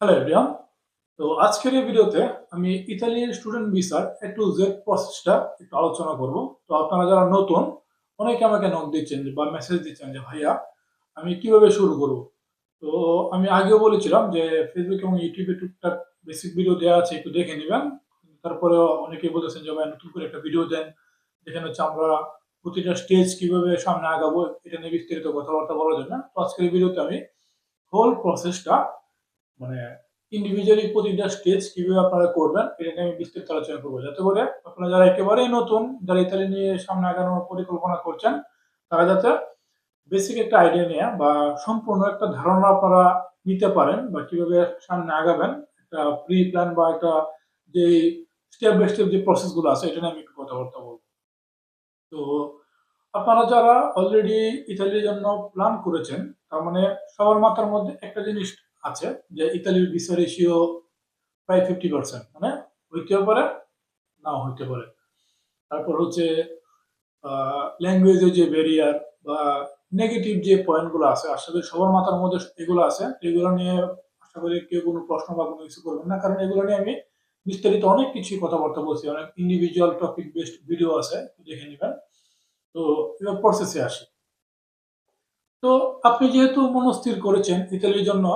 Hello everyone তো আজকের এই ভিডিওতে আমি ইতালিয়ান স্টুডেন্ট ভিসার এ টু জেড প্রসেসটা একটু আলোচনা করব। তো আপনারা যারা নতুন, অনেকে আমাকে নক দিচ্ছেন বা মেসেজ দিচ্ছেন যে, ভাইয়া, আমি কীভাবে শুরু করব? তো আমি আগেও বলেছিলাম যে ফেসবুক এবং ইউটিউবে টুকটাক বেসিক ভিডিও দেওয়া আছে, একটু দেখে নেবেন। তারপরেও অনেকেই বলেছেন যে ভাই নতুন করে একটা ভিডিও দেন। যেখানে হচ্ছে আমরা প্রতিটা স্টেজ কীভাবে সামনে আগাবো, এটা নিয়ে বিস্তারিত কথাবার্তা বলার জন্য। তো আজকের ভিডিওতে আমি হোল প্রসেসটা মানে ইন্ডিভিজুয়ালি প্রতিটা স্টেজ কীভাবে আপনারা করবেন, এটা নিয়ে আমি বিস্তারিত আলোচনা করব। যাতে করে আপনারা যারা একেবারেই নতুন, যারা ইতালি নিয়ে সামনে আগানোর পরিকল্পনা করছেন, তারা যাতে বেসিক একটা আইডিয়া নিয়ে বা সম্পূর্ণ একটা ধারণা আপনারা নিতে পারেন বা কীভাবে সামনে আগাবেন, একটা প্রি প্ল্যান বা একটা যে স্টেপ বাই স্টেপ যে প্রসেসগুলো আছে, এটা নিয়ে আমি একটু কথাবার্তা বলব। তো আপনারা যারা অলরেডি ইতালির জন্য প্ল্যান করেছেন, তার মানে সবার মাথার মধ্যে একটা জিনিস আছে, যে ইতালির ভিসা রেশিও প্রায় ফিফটি পার্সেন্ট মানে হইতেও পারে, নাও হইতে পারে। তারপর হচ্ছে ল্যাঙ্গুয়েজের যে ব্যারিয়ার বা নেগেটিভ যে পয়েন্টগুলো আছে করি সবার মাথার মধ্যে এগুলো আছে, এগুলো নিয়ে আশা করি কেউ কোনো প্রশ্ন বা কোনো কিছু করবেন না, কারণ এগুলো নিয়ে আমি বিস্তারিত অনেক কিছুই কথাবার্তা বলছি, অনেক ইন্ডিভিজুয়াল টপিক বেসড ভিডিও আছে দেখে নেবেন। তো, এবার প্রসেসে আসি। তো, আপনি যেহেতু মনস্থির করেছেন ইতালির জন্য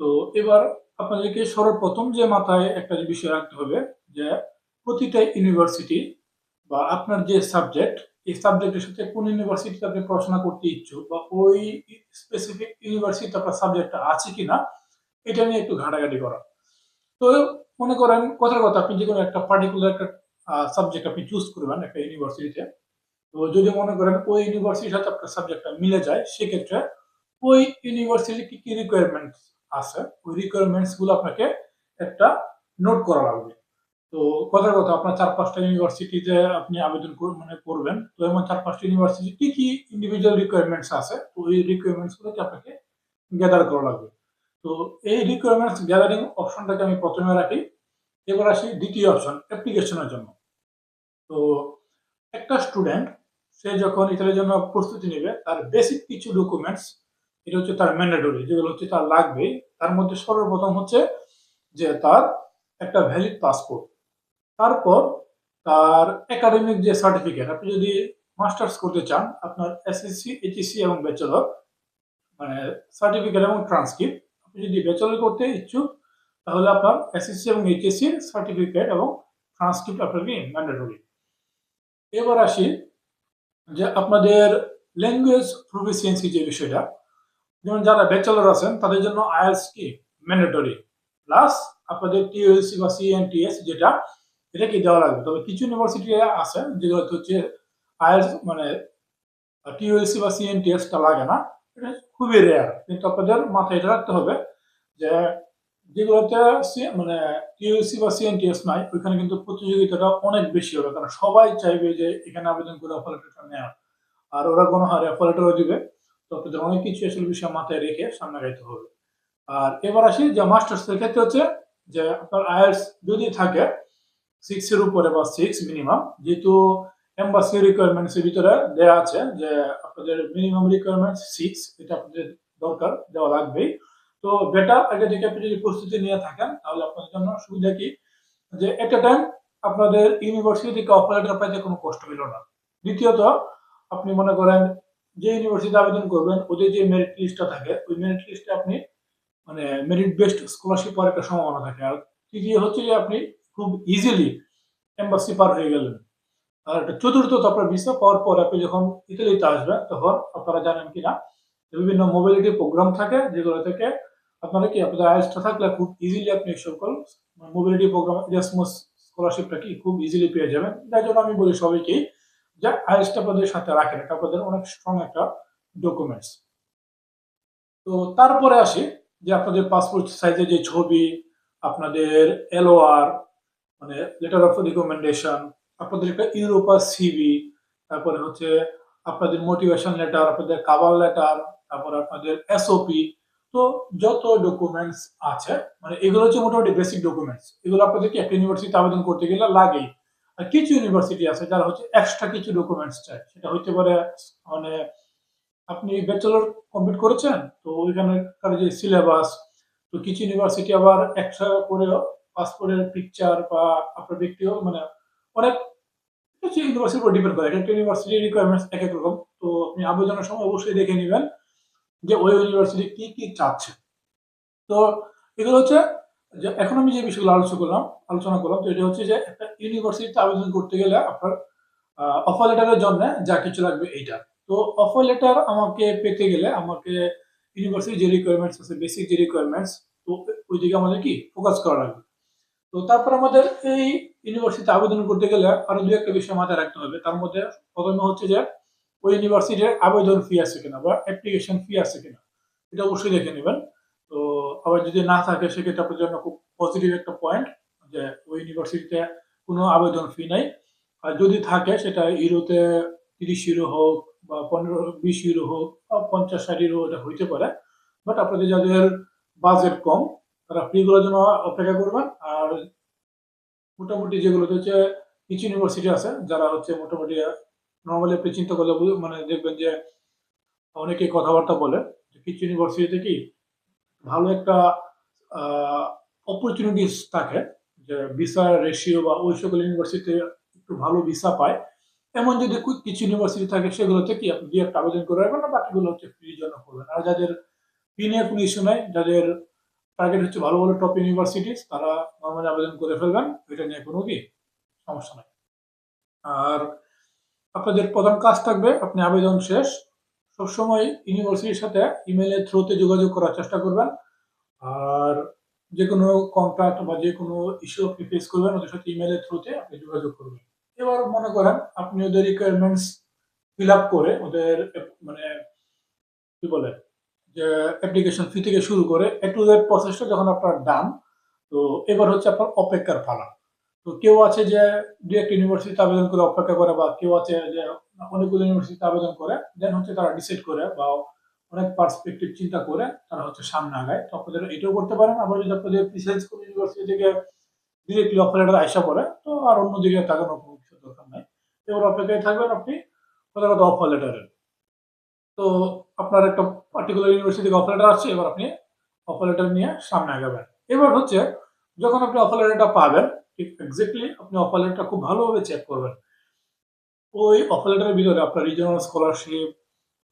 তো এবার আপনাদেরকে সর্বপ্রথম যে মাথায় একটা বিষয় রাখতে হবে যে প্রতিটা ইউনিভার্সিটি বা আপনার যে সাবজেক্ট এই সাবজেক্টের সাথে কোন ইউনিভার্সিটিতে আপনি পড়াশোনা করতে ইচ্ছুক বা ওই স্পেসিফিক ইউনিভার্সিটিতে আপনার সাবজেক্টটা আছে কিনা, এটা নিয়ে একটু ঘাটাঘাটি করা। তো মনে করেন কথার কথা, আপনি যে কোনো একটা পার্টিকুলার একটা সাবজেক্ট আপনি চুজ করবেন একটা ইউনিভার্সিটিতে তো। যদি মনে করেন ওই ইউনিভার্সিটির সাথে আপনার সাবজেক্টটা মিলে যায়, সেক্ষেত্রে ওই ইউনিভার্সিটির কি কি রিকোয়ারমেন্ট আছে, ওই রিকোয়ারমেন্টসগুলো আপনাকে একটা নোট করা লাগবে। তো কথার কথা, আপনার চার পাঁচটা ইউনিভার্সিটিতে আপনি আবেদন মানে করবেন, তো এমন চার পাঁচটা ইউনিভার্সিটি কি কি ইন্ডিভিজুয়াল রিকোয়ারমেন্টস আছে, তো ওই রিকোয়ারমেন্টস গুলোকে আপনাকে গ্যাদার করা লাগবে। তো এই রিকোয়ারমেন্টস গ্যাদারিং অপশনটাকে আমি প্রথমে রাখি, এবার আসি দ্বিতীয় অপশন অ্যাপ্লিকেশনের জন্য। তো একটা স্টুডেন্ট সে যখন ইতালির জন্য প্রস্তুতি নেবে, তার বেসিক কিছু ডকুমেন্টস এটা হচ্ছে তার ম্যান্ডেটরি যেগুলো হচ্ছে তার লাগবেই তার মধ্যে সর্বপ্রথম হচ্ছে যে তার একটা ভ্যালিড পাসপোর্ট তারপর তার একাডেমিক যে সার্টিফিকেট আপনি যদি মাস্টার্স করতে চান, আপনার এসএসসি এইচএসসি এবং ব্যাচেলর মানে সার্টিফিকেট এবং ট্রান্সক্রিপ্ট আপনি যদি ব্যাচেলর করতে ইচ্ছুক, তাহলে আপনার এসএসসি এবং এইচএসসি সার্টিফিকেট এবং ট্রান্সক্রিপ্ট আপনাকে ম্যান্ডেটরি এবার আসি যে আপনাদের ল্যাঙ্গুয়েজ প্রফিসিয়েন্সি যে বিষয়টা যেমন যারা ব্যাচেলর আছেন, তাদের জন্য আইএলস কি? ম্যান্ডেটরি প্লাস আপনাদের টিএলসি বা সিএনটিএস যেটা, এটা কি দেওয়া লাগবে? তবে কিছু ইউনিভার্সিটি আছে যেগুলো হচ্ছে আইএলস মানে টিএলসি বা সিএনটিএসটা লাগে না। এটা খুবই রেয়ার কিন্তু আপনাদের মাথায় এটা রাখতে হবে যে যেগুলোতে মানে টিএলসি বা সিএনটিএস নাই, ওইখানে কিন্তু প্রতিযোগিতাটা অনেক বেশি হবে। কারণ সবাই চাইবে যে এখানে আবেদন করে অপারেটরটা নেওয়া আর ওরা কোনো হারে অপারেটরও দিবে। তো অনেক কিছু আসলে বিষয় মাথায় রেখে সামনে গাইতে হবে। আর এবার আসি যে মাস্টার্সের ক্ষেত্রে হচ্ছে যে আপনার আয়ার্স যদি থাকে সিক্সের উপরে বা সিক্স মিনিমাম যেহেতু এম্বাসি রিকোয়ারমেন্টস এর ভিতরে দেওয়া আছে যে আপনাদের মিনিমাম রিকোয়ারমেন্ট সিক্স এটা আপনাদের দরকার, দেওয়া লাগবেই। তো বেটার আগে থেকে আপনি যদি প্রস্তুতি নিয়ে থাকেন, তাহলে আপনাদের জন্য সুবিধা কি? যে এট টাইম আপনাদের ইউনিভার্সিটি থেকে অপারেটর পাইতে কোনো কষ্ট হইল না। দ্বিতীয়ত, আপনি মনে করেন যে ইউনিভার্সিটি আবেদন করবেন, ওদের যে মেরিট লিস্টটা থাকে, ওই মেরিট লিস্টে আপনি মানে মেরিট বেসড স্কলারশিপ পাওয়ার একটা সম্ভাবনা থাকে। আর তৃতীয় হচ্ছে যে আপনি খুব ইজিলি এম্বাসি পার হয়ে গেলেন। আর একটা চতুর্থত আপনার ভিসা পাওয়ার পর আপনি যখন ইতালিতে আসবেন, তখন আপনারা জানেন কিনা বিভিন্ন মোবিলিটি প্রোগ্রাম থাকে, যেগুলো থেকে আপনারা কি, আপনাদের আয়েসটা থাকলে খুব ইজিলি আপনি সকল মোবিলিটি প্রোগ্রাম স্কলারশিপটা কি খুব ইজিলি পেয়ে যাবেন। যার জন্য আমি বলি সবাইকেই যে আইএসটা আপনাদের সাথে রাখেন। এটা আপনাদের অনেক স্ট্রং একটা ডকুমেন্টস তো তারপরে আসি যে আপনাদের পাসপোর্ট সাইজের যে ছবি, আপনাদের এলওআর মানে লেটার অফ রিকমেন্ডেশন আপনাদের একটা ইউরোপা সিবি তারপরে হচ্ছে আপনাদের মোটিভেশন লেটার আপনাদের কাবার লেটার তারপরে আপনাদের এসওপি তো যত ডকুমেন্টস আছে মানে এগুলো হচ্ছে মোটামুটি বেসিক ডকুমেন্টস এগুলো আপনাদেরকে একটা ইউনিভার্সিটিতে আবেদন করতে গেলে লাগেই। কিছু ইউনিভার্সিটি আছে যারা হচ্ছে এক্সট্রা কিছু ডকুমেন্টস চায়। সেটা হইতে পারে মানে আপনি ব্যাচেলর কমপ্লিট করেছেন, তো ওইখানকার যে সিলেবাস তো কিছু ইউনিভার্সিটি আবার এক্সট্রা করেও পাসপোর্টের পিকচার বা আপনার ব্যক্তিও মানে অনেক কিছু ইউনিভার্সিটির উপর ডিপেন্ড করে। এক একটা ইউনিভার্সিটির রিকোয়ারমেন্টস এক এক রকম। তো আপনি আবেদনের সময় অবশ্যই দেখে নেবেন যে ওই ইউনিভার্সিটি কি কি চাচ্ছে। তো এগুলো হচ্ছে যে এখন আমি যে বিষয়গুলো আলোচনা করলাম আলোচনা করলাম, তো এটা হচ্ছে যে একটা ইউনিভার্সিটিতে আবেদন করতে গেলে আপনার অফার লেটারের জন্য যা কিছু লাগবে এইটা। তো অফার লেটার আমাকে পেতে গেলে আমাকে ইউনিভার্সিটি যে রিকোয়ারমেন্টস আছে বেসিক যে রিকোয়ারমেন্টস তো ওই দিকে আমাদের কি ফোকাস করা লাগবে। তো তারপর আমাদের এই ইউনিভার্সিটিতে আবেদন করতে গেলে আরও দু একটা বিষয় মাথায় রাখতে হবে। তার মধ্যে প্রথমে হচ্ছে যে ওই ইউনিভার্সিটির আবেদন ফি আছে কিনা বা অ্যাপ্লিকেশন ফি আছে কিনা, এটা অবশ্যই দেখে নেবেন। তো আবার যদি না থাকে, সেক্ষেত্রে আপনার জন্য খুব পজিটিভ একটা পয়েন্ট যে ওই ইউনিভার্সিটিতে কোনো আবেদন ফি নাই। আর যদি থাকে, সেটা ইউরোতে তিরিশ ইউরো হোক বা পনেরো, বিশ ইউরো হোক বা পঞ্চাশ, ষাট ইউরো এটা হইতে পারে। বাট আপনাদের যাদের বাজেট কম, তারা ফ্রিগুলোর জন্য অপেক্ষা করবেন। আর মোটামুটি যেগুলোতে হচ্ছে কিছু ইউনিভার্সিটি আছে, যারা হচ্ছে মোটামুটি নর্মালি আপনি চিন্তা করলে মানে দেখবেন যে অনেকে কথাবার্তা বলে। কিছু ইউনিভার্সিটিতে কি ভালো একটা অপরচুনিটিস থাকে যে ভিসা রেশিও বা ওই সকল ইউনিভার্সিটিতে একটু ভালো ভিসা পায়। এমন যদি কিছু ইউনিভার্সিটি থাকে সেগুলোতে কি আপনি দিয়ে একটা আবেদন করে রাখবেন না, বাকিগুলো হচ্ছে ফ্রির জন্য করবেন। আর যাদের ফি নিয়ে কোনো ইস্যু নাই, যাদের টার্গেট হচ্ছে ভালো ভালো টপ ইউনিভার্সিটিস তারা নর্মালি আবেদন করে ফেলবেন। এটা নিয়ে কোনো কি সমস্যা নাই। আর আপনাদের প্রধান কাজ থাকবে, আপনি আবেদন শেষ সবসময় ইউনিভার্সিটির সাথে ইমেলের থ্রুতে যোগাযোগ করার চেষ্টা করবেন। আর যে কোনো কন্ট্রাক্ট বা যে কোনো ইস্যু আপনি ফেস করবেন, ওদের সাথে ইমেলের থ্রুতে আপনি যোগাযোগ করবেন। এবার মনে করেন, আপনি ওদের রিকোয়ারমেন্টস ফিল আপ করে ওদের মানে কি বলে, যে অ্যাপ্লিকেশন ফি থেকে শুরু করে এ টু জেড প্রসেসটা যখন আপনার ডান তো এবার হচ্ছে আপনার অপেক্ষার পালা। তো কেউ আছে যে দু একটা ইউনিভার্সিটিতে আবেদন করে অপেক্ষা করে বা কেউ আছে যে অনেকগুলো ইউনিভার্সিটিতে আবেদন করে দেন হচ্ছে তারা ডিসাইড করে বা অনেক পার্সপেক্টিভ চিন্তা করে তারা হচ্ছে সামনে আগায়। তো আপনাদের এটাও করতে পারেন। আবার যদি আপনাদের প্রিসাইজ কোনো ইউনিভার্সিটি থেকে ডিরেক্টলি অফার লেটার আসা পড়ে, তো আর অন্যদিকে তাকানোর কোনো কিছু দরকার নাই। এবার অপেক্ষায় থাকবেন আপনি প্রধানত অফার লেটারের তো আপনার একটা পার্টিকুলার ইউনিভার্সিটি থেকে অফার লেটার আসছে, এবার আপনি অফার লেটার নিয়ে সামনে আগাবেন। এবার হচ্ছে যখন আপনি অফার লেটারটা পাবেন ঠিক এক্স্যাক্টলি আপনি অফার লেটারটা খুব ভালোভাবে চেক করবেন। ওই অফার লেটারের ভিতরে আপনার রিজনাল স্কলারশিপ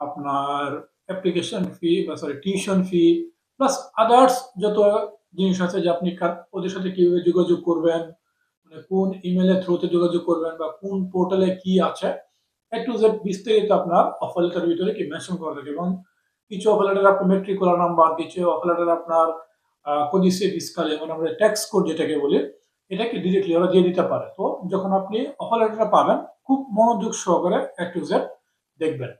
আপনার অ্যাপ্লিকেশন ফি বা sorry tuition fee plus others যত জিনিস আছে যে আপনি ওদের সাথে কীভাবে যোগাযোগ করবেন মানে কোন ইমেলের থ্রুতে যোগাযোগ করবেন বা কোন পোর্টালে কি আছে এ টু জেড বিস্তারিত আপনার অফার লেটার ভিতরে কি মেনশন করা থাকে। এবং কিছু অফার লেটার আপনার মেট্রিকুলার নাম্বার কিছু অফার লেটার আপনার কদিসে ফিসকালে মানে আমরা ট্যাক্স কোড যেটাকে বলি এটাকে ডিরেক্টলি ওরা দিয়ে দিতে পারে। তো যখন আপনি অফার লেটারটা পাবেন, খুব মনোযোগ সহকারে এ টু জেড দেখবেন।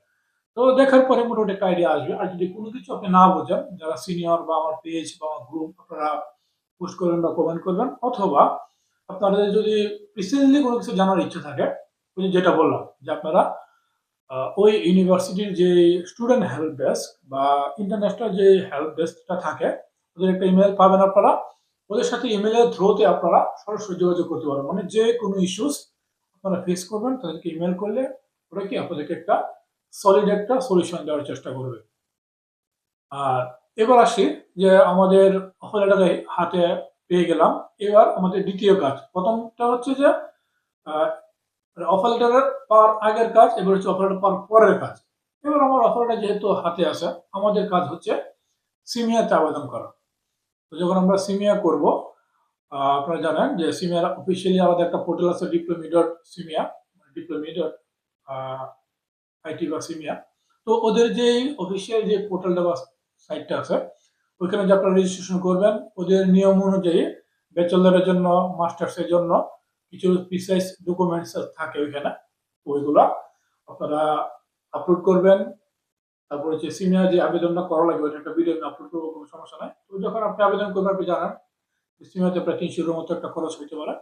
তো দেখার পরে মোটামুটি একটা আইডিয়া আসবে। আর যদি কোনো কিছু আপনি না বোঝেন, যারা সিনিয়র বা আমার পেজ বা আমার গ্রুপ আপনারা পোস্ট করবেন বা কমেন্ট করবেন, অথবা আপনাদের যদি প্রিসিজলি কোনো কিছু জানার ইচ্ছা থাকে, ওই যেটা বললাম, যে আপনারা ওই ইউনিভার্সিটির যে স্টুডেন্ট হেল্প ডেস্ক বা ইন্টারন্যাশনাল যে হেল্প ডেস্কটা থাকে, ওদের একটা ইমেল পাবেন আপনারা। ওদের সাথে ইমেলের থ্রুতে আপনারা সরাসরি যোগাযোগ করতে পারবেন। মানে যে কোনো ইস্যুস আপনারা ফেস করবেন, তাদেরকে ইমেল করলে ওরা কি আপনাদেরকে একটা সলিড একটা সলিউশন দেওয়ার চেষ্টা করবে। আর এবার আসি যে আমাদের লেটারে হাতে পেয়ে গেলাম। এবার আমাদের দ্বিতীয় কাজ। প্রথমটা হচ্ছে যে অফার লেটারের পাওয়ার আগের কাজ, এবার হচ্ছে অফার লেটার পাওয়ার পরের কাজ। এবার আমার অফার লেটার যেহেতু হাতে আসে আমাদের কাজ হচ্ছে সিমিয়াতে আবেদন করা। তো যখন আমরা সিমিয়া করব আপনারা জানেন যে সিমিয়ার অফিসিয়ালি আলাদা একটা পোর্টাল আছে Diplomi dot CIMEA Diplomi dot IT বা সিমিয়া। তো ওদের যে অফিসিয়াল যে পোর্টালটা বা সাইটটা আছে, ওইখানে যে আপনারা রেজিস্ট্রেশন করবেন, ওদের নিয়ম অনুযায়ী ব্যাচেলারের জন্য মাস্টার্সের জন্য কিছু প্রিসাইজ ডকুমেন্টস থাকে ওইখানে। ওইগুলা আপনারা আপলোড করবেন তারপর হচ্ছে সিনিয়র যে আবেদনটা করা লাগবে, ওইটা একটা ভিডিও আপলোড করব, কোনো সমস্যা নাই। তো যখন আপনি আবেদন করবেন, আপনি জানান সিনিয়রতে প্রায় তিনশো ইউরোর মতো একটা খরচ হইতে পারে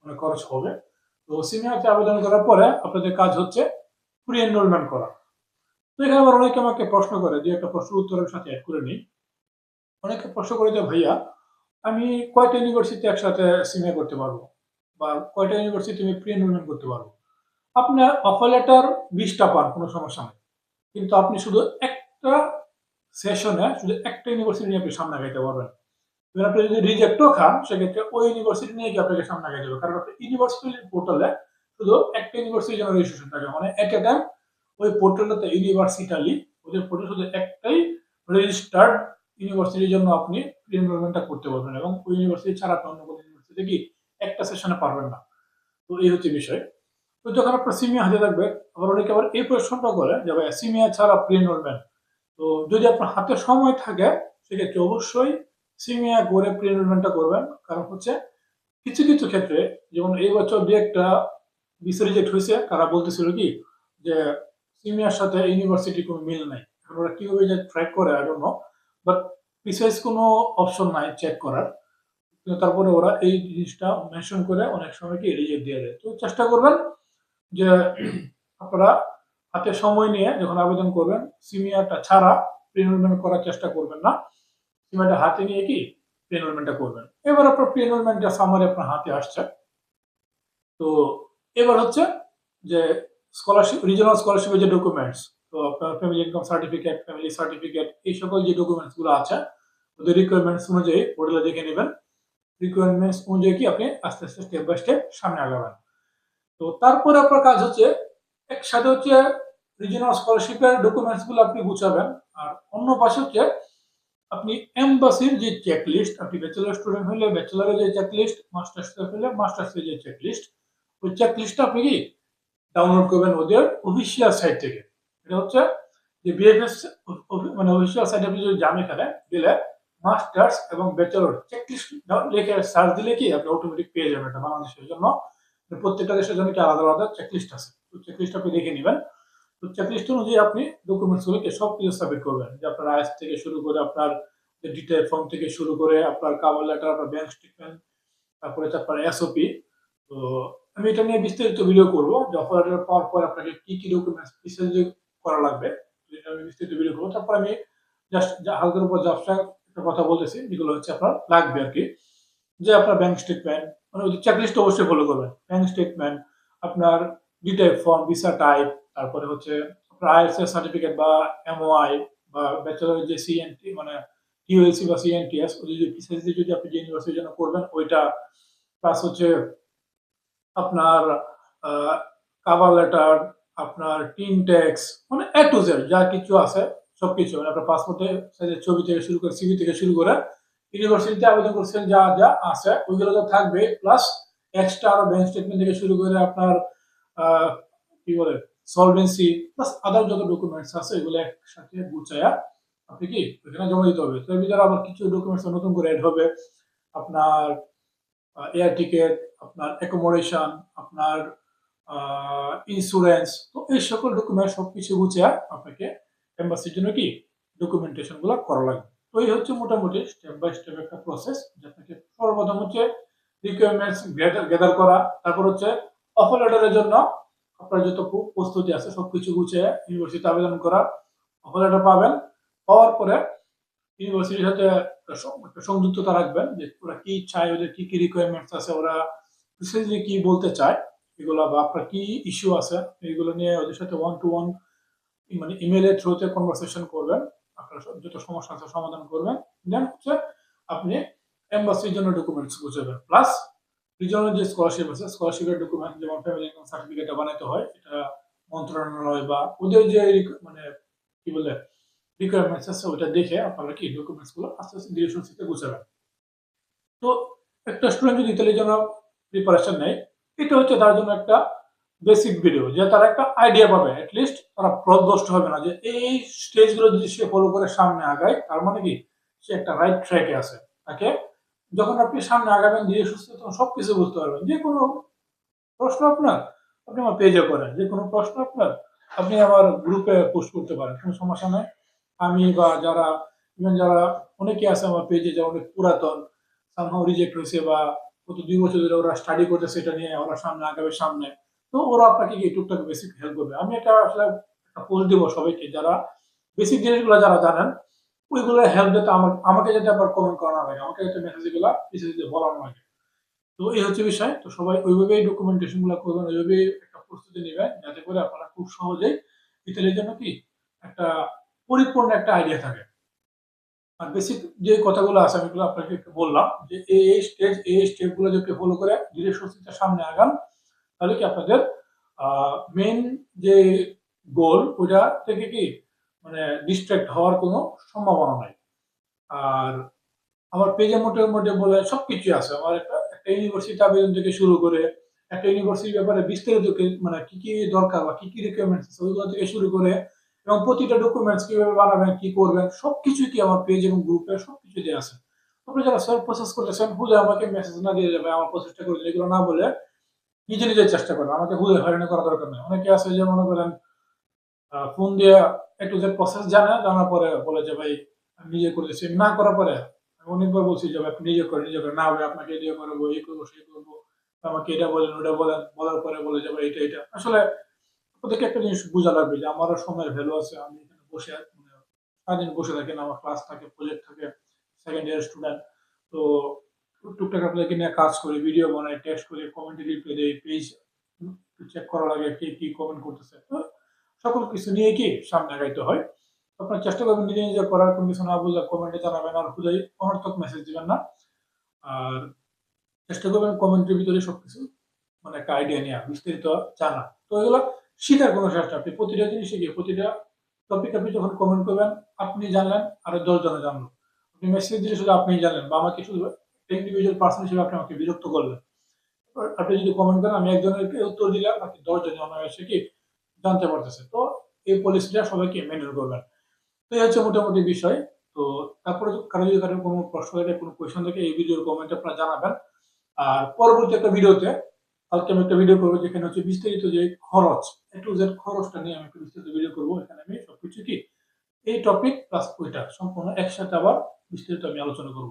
মানে খরচ হবে। তো সিনিয়রতে আবেদন করার পরে আপনাদের কাজ হচ্ছে প্রি এনরোলমেন্ট করা। তো এখানে আবার অনেকে আমাকে প্রশ্ন করে, যে একটা প্রশ্ন উত্তরের সাথে অ্যাড করে নিই। অনেকে প্রশ্ন করে যে, ভাইয়া, আমি কয়টা ইউনিভার্সিটি একসাথে সিনিয়র করতে পারব? বা কয়টা ইউনিভার্সিটি আমি প্রি এনরোলমেন্ট করতে পারব? আপনার অফার লেটার বিশটা পান, কোনো সমস্যা নেই। কিন্তু আপনি শুধু একটা সেশনে শুধু একটা ইউনিভার্সিটি নিয়ে আপনি সামনে আগাইতে পারবেন। এবার আপনি যদি রিজেক্টও খান, সেক্ষেত্রে ওই ইউনিভার্সিটি নিয়ে গিয়ে আপনাকে সামনে আগে হবে। কারণ আপনি ইউনিভার্সিটি পোর্টালে শুধু একটা ইউনিভার্সিটির জন্য রেজিস্ট্রেশন থাকে। মানে এট এ টাইম ওই পোর্টালটাতে ইউনিভার্সিটালি ওদের পোর্টাল শুধু একটাই রেজিস্টার্ড ইউনিভার্সিটির জন্য আপনি এনরোলমেন্টটা করতে পারবেন। এবং ওই ইউনিভার্সিটি ছাড়া আপনি অন্য কোনো ইউনিভার্সিটি কি একটা সেশনে পারবেন না। তো এই হচ্ছে বিষয়। তো যখন আপনার সিমিয়া হাতে থাকবে, আবার অনেকে আবার এই প্রশ্নটা করে যে ভাই সিমিয়া ছাড়া প্রি এনরোলমেন্ট তো যদি আপনার হাতে সময় থাকে, সেক্ষেত্রে অবশ্যই সিমিয়া করে প্রি এনরোলমেন্টটা করবেন। কারণ হচ্ছে কিছু কিছু ক্ষেত্রে, যেমন এই বছর দু একটা বিসি রিজেক্ট হয়েছে, তারা বলতেছিল কি যে সিমিয়ার সাথে ইউনিভার্সিটি কোনো মিল নাই। এখন ওরা কীভাবে যে ট্র্যাক করে আই ডোন্ট বাট প্রিসাইজ কোনো অপশন নাই চেক করার। তারপরে ওরা এই জিনিসটা মেনশন করে অনেক সময় কি রিজেক্ট দিয়ে দেয়। তো চেষ্টা করবেন যে আপনারা হাতে সময় নিয়ে যখন আবেদন করবেন সিমিয়ারটা ছাড়া প্রিএনরোলমেন্ট করার চেষ্টা করবেন না। সিমিয়ারটা হাতে নিয়ে কি? প্রিএনরোলমেন্টটা করবেন। এবার আপনার প্রিএনরোলমেন্টের সামারি আপনার হাতে আসছে। তো এবার হচ্ছে যে স্কলারশিপ রিজনাল স্কলারশিপের যে ডকুমেন্টস তো আপনার family income certificate family certificate এই সকল যে ডকুমেন্টসগুলো আছে, ওদের রিকোয়ারমেন্টস অনুযায়ী পোর্টালে দেখে নেবেন। রিকোয়ারমেন্টস অনুযায়ী কি আপনি আস্তে আস্তে স্টেপ বাই স্টেপ সামনে আগাবেন। তো তারপরে আপনার কাজ হচ্ছে, একসাথে হচ্ছে রিজনাল স্কলারশিপের ডকুমেন্টসগুলো আপনি গুছাবেন। আর অন্য পাশে হচ্ছে, আপনি এমবাসির যে চেকলিস্ট আপনি ব্যাচেলার স্টুডেন্ট হলে ব্যাচেলারের যে চেকলিস্ট মাস্টার্স হলে মাস্টার্সের যে চেকলিস্ট ওই চেকলিস্টটা আপনি কি ডাউনলোড করবেন ওদের অফিসিয়াল সাইট থেকে। এটা হচ্ছে যে বিএফএস মানে অফিসিয়াল সাইটে আপনি যদি যান এখানে, গেলে মাস্টার্স এবং ব্যাচেলর চেকলিস্ট লিখে সার্চ দিলে কি আপনি অটোমেটিক পেয়ে যাবেন এটা বাংলাদেশের জন্য। প্রত্যেকটা দেশের জন্য কি আলাদা আলাদা চেকলিস্ট আছে? তো চেকলিস্ট আপনি দেখে নেবেন। তো চেকলিস্ট অনুযায়ী আপনি ডকুমেন্টসগুলোকে সব কিছু সাবমিট করবেন। যে আপনার আইস থেকে শুরু করে আপনার ডিটেল ফর্ম থেকে শুরু করে আপনার কাভার লেটার আপনার ব্যাংক স্টেটমেন্ট তারপরে আপনার এসওপি তো আমি এটা নিয়ে বিস্তারিত ভিডিও করব। যে লেটার পাওয়ার পর আপনাকে কি কি ডকুমেন্টস বিস্তারিত করা লাগবে এটা আমি বিস্তারিত ভিডিও করব। তারপর আমি জাস্ট হালকার উপর জাস্ট একটা কথা বলতেছি, যেগুলো হচ্ছে আপনার লাগবে আর কি। যে আপনার ব্যাংক স্টেটমেন্ট মানে ওই চেকলিস্ট অবশ্যই ফলো করবেন। ব্যাংক স্টেটমেন্ট আপনার ডিটাইপ ফর্ম ভিসা টাইপ তারপরে হচ্ছে আপনার সার্টিফিকেট বা এমওআই বা ব্যাচেলার যে সিএনটি মানে টিওএলসি বা সিএনটিএস ওই যদি পিসিএসসি যদি আপনি যে ইউনিভার্সিটির জন্য করবেন, ওইটা প্লাস হচ্ছে আপনার কাভার লেটার আপনার টিন ট্যাক্স মানে এ টু জেড যা কিছু আছে সব কিছু মানে আপনার পাসপোর্টে ছবি থেকে শুরু করে সিভি থেকে শুরু করে ইউনিভার্সিটিতে আবেদন করছেন, যা যা আছে, ওইগুলো তো থাকবে। প্লাস এক্সট্রা আরও ব্যাংক স্টেটমেন্ট থেকে শুরু করে আপনার কি বলে সলভেন্সি প্লাস আদার যত ডকুমেন্টস আছে, এগুলো একসাথে গুছায়া আপনি কি ওইখানে জমা দিতে হবে। তো এর ভিতরে আবার কিছু ডকুমেন্টস নতুন করে অ্যাড হবে। আপনার এয়ার টিকেট আপনার অ্যাকোমোডেশন আপনার ইন্স্যুরেন্স তো এই সকল ডকুমেন্ট সব কিছু গুছিয়ে আপনাকে এম্বাসির জন্য কি ডকুমেন্টেশনগুলো করা লাগবে। তো এই হচ্ছে মোটামুটি স্টেপ বাই স্টেপ একটা প্রসেস যে আপনাকে সর্বপ্রথম হচ্ছে রিকোয়ারমেন্টস গ্যাদার করা, তারপর হচ্ছে অফার লেটারের জন্য আপনার যত প্রস্তুতি আছে সব কিছু গুছিয়ে ইউনিভার্সিটিতে আবেদন করা অফার লেটার পাবেন, পাওয়ার পরে ইউনিভার্সিটির সাথে একটা সংযুক্ততা রাখবেন যে ওরা কি চায়, ওদের কি কি রিকোয়ারমেন্টস আছে, ওরা প্রিসাইজলি কি বলতে চায়, এগুলো বা আপনার কি ইস্যু আছে এগুলো নিয়ে ওদের সাথে ওয়ান টু ওয়ান মানে ইমেলের থ্রুতে কনভারসেশন করবেন। আপনার যত সমস্যা আছে, সমাধান করবেন। দেন হচ্ছে আপনি এম্বাসির জন্য ডকুমেন্টস বুঝাবেন। প্লাস রিজনাল যে স্কলারশিপ আছে স্কলারশিপের ডকুমেন্ট যেমন ফ্যামিলি ইনকাম সার্টিফিকেটটা বানাতে হয়, এটা মন্ত্রণালয় বা ওদের যে মানে কি বলে রিকোয়ারমেন্টস আছে ওটা দেখে আপনারা কি ডকুমেন্টসগুলো আস্তে আস্তে ডিরেকশন সিটে গুছাবেন। তো একটা স্টুডেন্ট যদি ইতালির জন্য প্রিপারেশন নেয়, এটা হচ্ছে তার জন্য একটা বেসিক ভিডিও যে তারা একটা আইডিয়া পাবে অ্যাটলিস্ট তারা প্রদষ্ট হবে না যে এই স্টেজগুলো যদি সে ফলো করে সামনে আগায়, তার মানে কি? সে একটা রাইট ট্র্যাকে আছে। তাকে যখন আপনি সামনে আগাবেন, ধীরে সুস্থ, তখন সব কিছু বুঝতে পারবেন। যে কোনো প্রশ্ন আপনার, আপনি আমার পেজে করেন। যে কোনো প্রশ্ন আপনার, আপনি আমার গ্রুপে পোস্ট করতে পারেন। কোনো সমস্যা নেই। আমি বা যারা ইভেন যারা অনেকে আছে আমার পেজে যারা অনেক পুরাতন সামহাও রিজেক্ট হয়েছে বা গত দুই বছর ধরে ওরা স্টাডি করতে সেটা নিয়ে ওরা সামনে আগাবে সামনে। তো ওরা আপনাকে কি টুকটাক বেসিক হেল্প করবে। আমি একটা আসলে একটা পোস্ট দিব সবাইকে, যারা বেসিক জিনিসগুলো যারা জানেন ওইগুলো হেল্প দিতে আমার, আমাকে যাতে আবার কমেন্ট করানো লাগে, আমাকে যাতে মেসেজগুলো মেসেজে বলানো লাগে। তো এই হচ্ছে বিষয়। তো সবাই ওইভাবেই ডকুমেন্টেশনগুলো করবেন, ওইভাবেই একটা প্রস্তুতি নেবেন, যাতে করে আপনারা খুব সহজেই ইতালির জন্য কি একটা পরিপূর্ণ একটা আইডিয়া থাকে। আর বেসিক যে কথাগুলো আছে, আমি আপনাকে একটু বললাম যে এই এই স্টেজ এই স্টেপগুলো যদি ফলো করে ধীরে সুস্থিতে সামনে আগান। তাহলে কি আপনাদের মেন যে গোল ওইটা থেকে কি মানে ডিস্ট্রাক্ট হওয়ার কোনো সম্ভাবনা নাই। আর আমার পেজের মোটের মধ্যে বলে সবকিছু আছে। আমার একটা একটা ইউনিভার্সিটি আবেদন থেকে শুরু করে একটা ইউনিভার্সিটির ব্যাপারে বিস্তারিত মানে কি কি দরকার বা কি কি রিকোয়ারমেন্টস আছে, ওইগুলো থেকে শুরু করে এবং প্রতিটা ডকুমেন্টস কীভাবে বানাবেন, কি করবেন সবকিছু কি আমার পেজ এবং গ্রুপে সবকিছু দেওয়া আছে। আপনি যারা সেলফ প্রসেস করতেছেন, হুদে আমাকে মেসেজ না দিয়ে যাবে, আমার প্রসেসটা করে এগুলো না বলে নিজে নিজে চেষ্টা করেন আমাকে হুদে হয়রানি করা দরকার নেই। অনেকে আছে যে মনে করেন ফোন দিয়ে একটু যে প্রসেস জানে, জানার পরে বলে যে, ভাই, আমি নিজে করতেছি না করার পরে অনেকবার বলছি যে আপনি নিজে করে নিজে করে না, ভাই, আপনাকে দিয়ে করব এই করব সেই করব, আমাকে এটা বলেন, ওটা বলেন। বলার পরে বলে যে, ভাই, এটা এটা। আসলে ওদেরকে একটা জিনিস বোঝা লাগবে যে, আমারও সময়ের ভ্যালু আছে, আমি এখানে বসে মানে সারাদিন বসে থাকেন, আমার ক্লাস থাকে প্রজেক্ট থাকে সেকেন্ড ইয়ার স্টুডেন্ট তো টুকটাক আপনাদেরকে নিয়ে কাজ করি ভিডিও বানাই টেস্ট করি কমেন্টে রিপ্লাই দিই পেজ চেক করার আগে কে কি কমেন্ট করতেছে, তো সকল কিছু নিয়ে কি সামনে আগাইতে হয়। আপনার চেষ্টা করবেন নিজে নিজে করার, কোনো কিছু না বুঝলে কমেন্টে জানাবেন আর খুদাই অনর্থক মেসেজ দিবেন না। আর চেষ্টা করবেন কমেন্টের ভিতরে সবকিছু মানে একটা আইডিয়া নেওয়া বিস্তারিত জানা তো এগুলো শিখার কোনো চেষ্টা আপনি প্রতিটা জিনিস শিখে প্রতিটা টপিক আপনি যখন কমেন্ট করবেন, আপনি জানলেন, আর দশ জনে জানলো। আপনি মেসেজ দিলে শুধু আপনি জানেন বা আমাকে শুধু ইন্ডিভিজুয়াল পার্সন হিসেবে আপনি আমাকে বিরক্ত করলেন। আপনি যদি কমেন্ট করেন, আমি একজনের উত্তর দিলাম, বাকি দশ জনে অনায়াসে কি জানতে পারতেছে। তো এই পলিসিটা সবাইকে মেনে করবেন। তো এই হচ্ছে মোটামুটি বিষয়। তো তারপরে কারও যদি কারও কোনো প্রশ্ন থাকে, কোনো কোয়েশন থাকে, এই ভিডিওর কমেন্টে আপনারা জানাবেন। আর পরবর্তী একটা ভিডিওতে কালকে আমি একটা ভিডিও করব, যেখানে হচ্ছে বিস্তারিত যে খরচ এ টু জেড খরচটা নিয়ে আমি একটা বিস্তারিত ভিডিও করব। এখানে আমি সবকিছু কি? এই টপিক প্লাস ওইটা সম্পূর্ণ একসাথে আবার বিস্তারিত আমি আলোচনা করব।